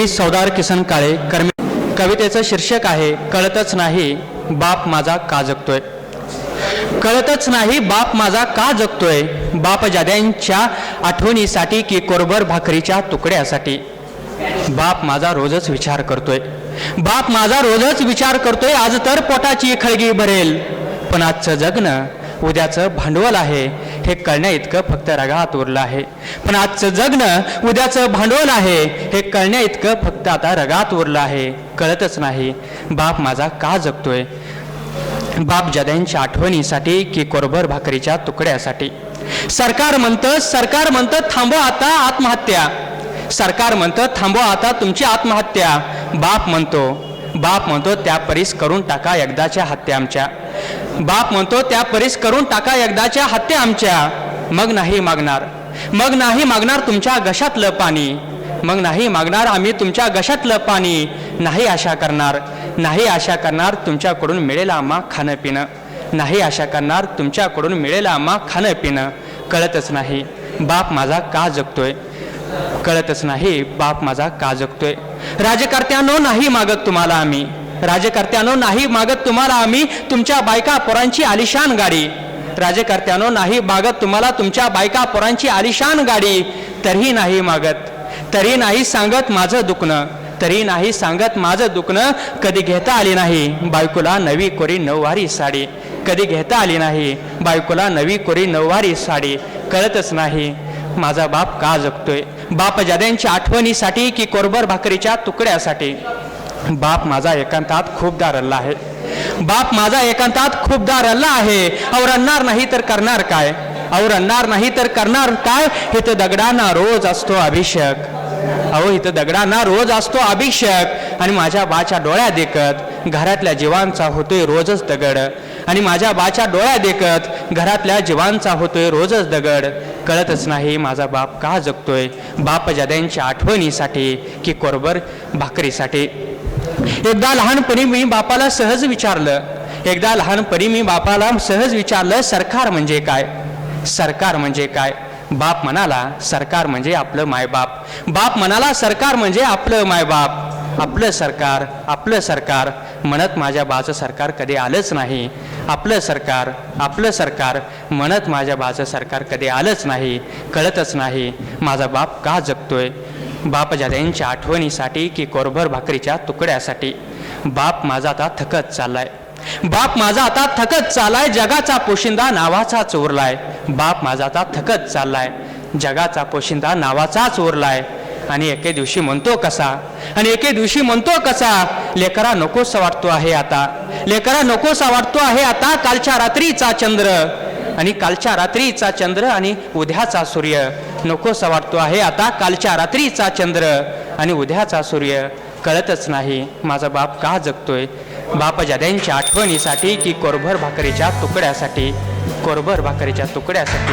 मी सौदार किसन काळे कर्मी कवितेचं शीर्षक आहे कळतच नाही बाप माझा का जगतोय? कळतच नाही बाप माझा का जगतोय? बाप जाद्यांच्या आठवणीसाठी की कोरभर भाकरीच्या तुकड्यासाठी? बाप माझा रोजच विचार करतोय. बाप माझा रोजच विचार करतोय आज तर पोटाची खळगी भरेल. पण आजचं जगणं उद्याचं भांडवल आहे. हे कळण्या इतकं फक्त रगात उरलं आहे. पण आजचं जगणं उद्याचं भांडवल आहे. हे कळण्या इतकं फक्त आता रगात उरलं आहे. कळतच नाही. बाप माझा का जगतोय? बाप जद्यांच्या आठवणीसाठी की कोरभर भाकरीच्या तुकड्यासाठी. सरकार म्हणतं सरकार म्हणतं थांबवा आता आत्महत्या. सरकार म्हणतं थांबवा आता तुमची आत्महत्या. बाप म्हणतो बाप म्हणतो त्या परीस करून टाका एकदाच्या हत्या आमच्या. बाप म्हणतो त्या परीस करून टाका एकदाच्या हत्या आमच्या. मग नाही मागणार. मग नाही मागणार तुमच्या घशातलं पाणी. मग नाही मागणार आम्ही तुमच्या घशातलं पाणी. नाही आशा करणार. नाही आशा करणार तुमच्याकडून मिळेल आम्हा खाणं पिणं नाही आशा करणार तुमच्याकडून मिळेल आम्हा खाणं पिणं कळतच नाही बाप माझा का जगतोय? कळतच नाही बाप माझा का जगतोय? राजकर्त्यानो नाही मागत तुम्हाला आम्ही. राजकर्त्यानो नाही मागत तुम्हाला आम्ही तुमच्या बायका पोरांची आलिशान गाडी. राजकर्त्यानो नाही मागत तुम्हाला तुमच्या बायका पोरांची आलिशान गाडी. तरीही नाही मागत. तरी नाही सांगत माझं दुखणं. तरी नाही सांगत माझं दुखणं. कधी घेता आली नाही. बायकोला नवी कोरी नऊवारी साडी. कधी घेता आली नाही. बायकोला नवी कोरी नऊवारी साडी. कळतच नाही. माझा बाप का जगतोय? बाप जाद्यांच्या आठवणीसाठी की कोरभर भाकरीच्या तुकड्यासाठी. बाप माझा एकांतात खूपदा रल्ला आहे. बाप माझा एकांतात खूपदा रल्ला आहे. और रडणार नाही तर करणार काय? और रडणार नाही तर करणार काय? इथं दगडांना रोज असतो अभिषेक. अहो इथं दगडांना रोज असतो अभिषेक. आणि माझ्या बाच्या डोळ्या देखत घरातल्या जीवांचा होतोय रोजच दगड. आणि माझ्या बाच्या डोळ्या देखत घरातल्या जीवांचा होतोय रोजच दगड. कळतच नाही माझा बाप का जगतोय? बाप जद्यांच्या आठवणीसाठी की कोरबर भाकरीसाठी. एकदा लहानपणी मी बापाला सहज विचारलं. एकदा लहानपणी मी बापाला सहज विचारलं सरकार म्हणजे काय? सरकार म्हणजे काय? बाप म्हणाला सरकार म्हणजे आपलं मायबाप. बाप म्हणाला सरकार म्हणजे आपलं मायबाप. आपलं सरकार आपलं सरकार. म्हणत माझ्या बाचं सरकार कधी आलंच नाही. आपलं सरकार आपलं सरकार. म्हणत माझ्या बाचं सरकार कधी आलंच नाही. कळतच नाही. माझा बाप का जगतोय? बापजाद्यांच्या आठवणीसाठी की कोरभर भाकरीच्या तुकड्यासाठी. बाप माझा आता थकत चाललाय. बाप माझा आता थकत चाललाय जगाचा पोशिंदा नावाचा चोरलाय बाप माझा आता थकत चाललाय जगाचा पोशिंदा नावाचा चोरलाय आणि एके दिवशी म्हणतो कसा? आणि एके दिवशी म्हणतो कसा? लेकरा नकोस वाटतो आहे आता. लेकरा नकोसा वाटतो आहे आता कालच्या रात्रीचा चंद्र. आणि कालच्या रात्रीचा चंद्र आणि उद्याचा सूर्य. नकोसा वाटतो आहे आता कालच्या रात्रीचा चंद्र आणि उद्याचा सूर्य. कळतच नाही माझा बाप का जगतोय? बाप जाद्यांच्या आठवणीसाठी की कोरभर भाकरीच्या तुकड्यासाठी? कोरभर भाकरीच्या तुकड्यासाठी